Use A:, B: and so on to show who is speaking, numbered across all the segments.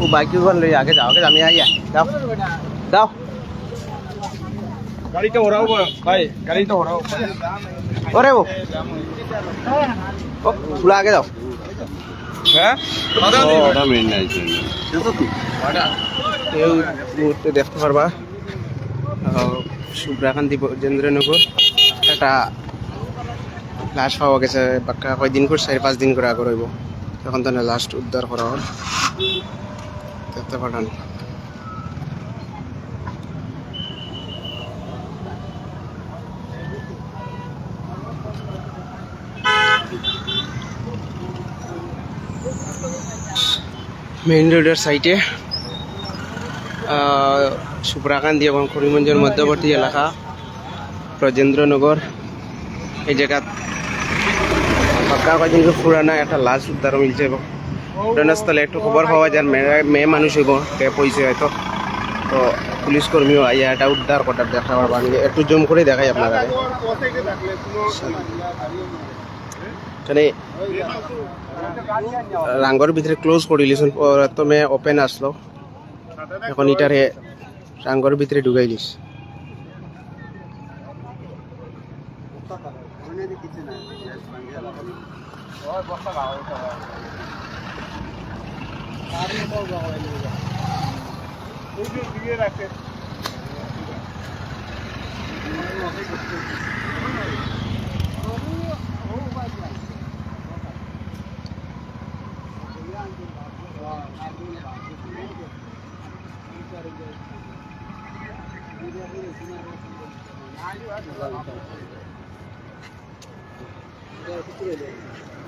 A: ও bike দুবার লই আগে যাও আগে আমি আইয়া যাও। যাও।
B: গাড়িটা ওরাও ভাই গাড়িটা ওরাও
A: ওরে ও ও আগে যাও।
B: হ্যাঁ?
A: এই মুহূর্তে দেখতে পারবা সুব্রাকান্তি বজেন্দ্রনগর। একটা লাশ পাওয়া গেছে বাক্কা কয়দিন করে চারি পাঁচ দিন করে আগে রইব। তখন তো লাস্ট উদ্ধার করা হল। দেখতে পাঠান। মেইন রোডের সাইডে সুপ্রাকান্দি এবং করিমগঞ্জের মধ্যবর্তী এলাকা ব্রজেন্দ্রনগর এই জায়গাত পাক্কা কদিন পুরানা একটা লাশ উদ্ধার মিলছে এবং ঘটনাস্থলে একটু খবর পাওয়া যায় মেয়ে মানুষ হইব টেপ হয়েছে হয়তো। তো পুলিশ কর্মীও আইয়া এটা উদ্ধার করার দেখা পারবা একটু জুম করে দেখাই আপনারা এখানে রাঙ্গর ভিতরে ক্লোজ করে দিলিছুন প্রথমে ওপেন আসলো এখন এটারে রাঙ্গর ভিতরে ঢুকাই হল
B: আইলে না Bugün bir rakı.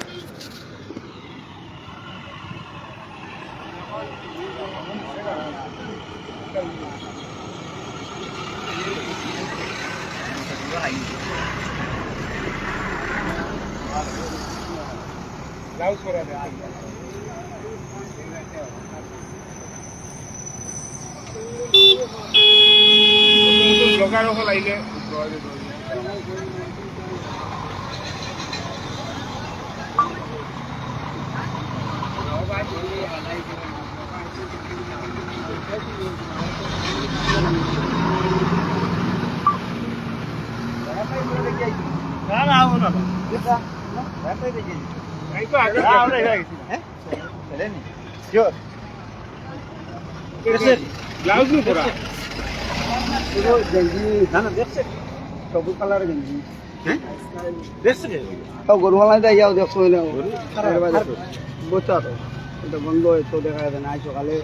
B: Thank you. 老鼠来了。老板，老板，老板，老板，ব্লাউজ নি পরা
A: সবুজ কালারের গেঞ্জি
B: দেখছে
A: তাও Ito banggo, ito de kaya na aso kali.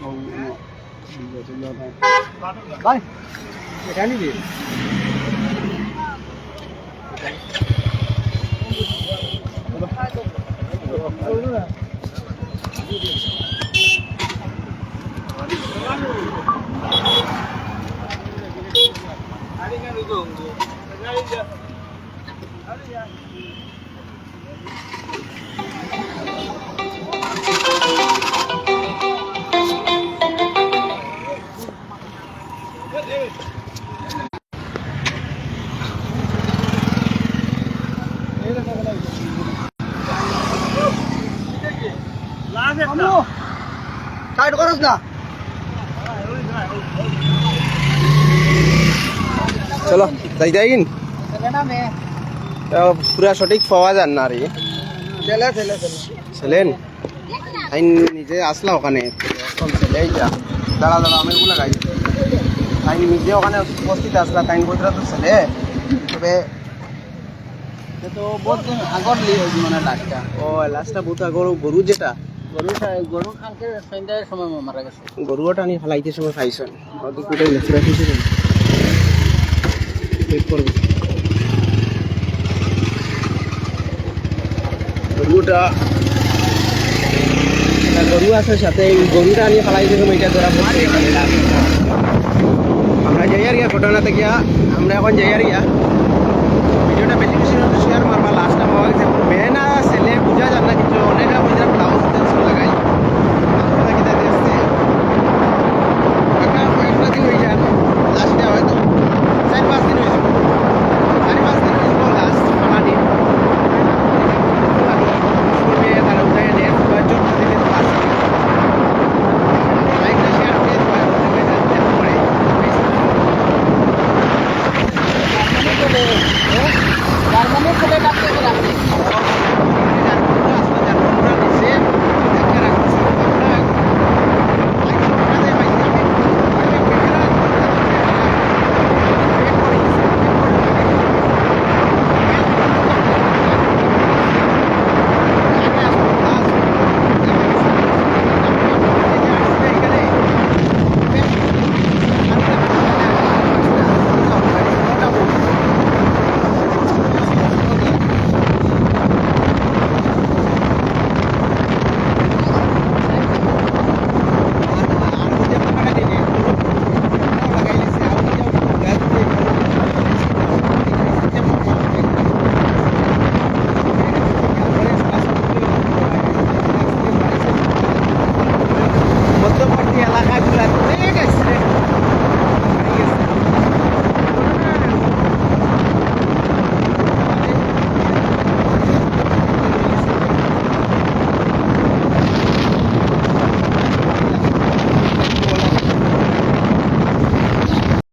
A: Kung ano, banggo sila tayo. Bye! Kani di? Thank you. Tight করস না। চলো যাই যাই কিন পুরা সঠিক পাওয়া যান না রে। ছেলেন? আইন নিজে আসলাম ওখানে। দাঁড়া দাঁড়া আমি ওগুলো গাই ওখানে উপস্থিত আসলা তাইন বইটা তো ছেলে তবে তো বহুত দিন আগর লি মানে লাশটা। ও লাশটা বহুত আগর, গরু যেটা। গরুটা গরু আছে সাথে, গরুটা নিয়ে ফেলাইতে সময়, এটা ধরা পড়ছে। যাই আর গিয়া ঘটনাতে গিয়া আমরা এখন যাই আর গিয়া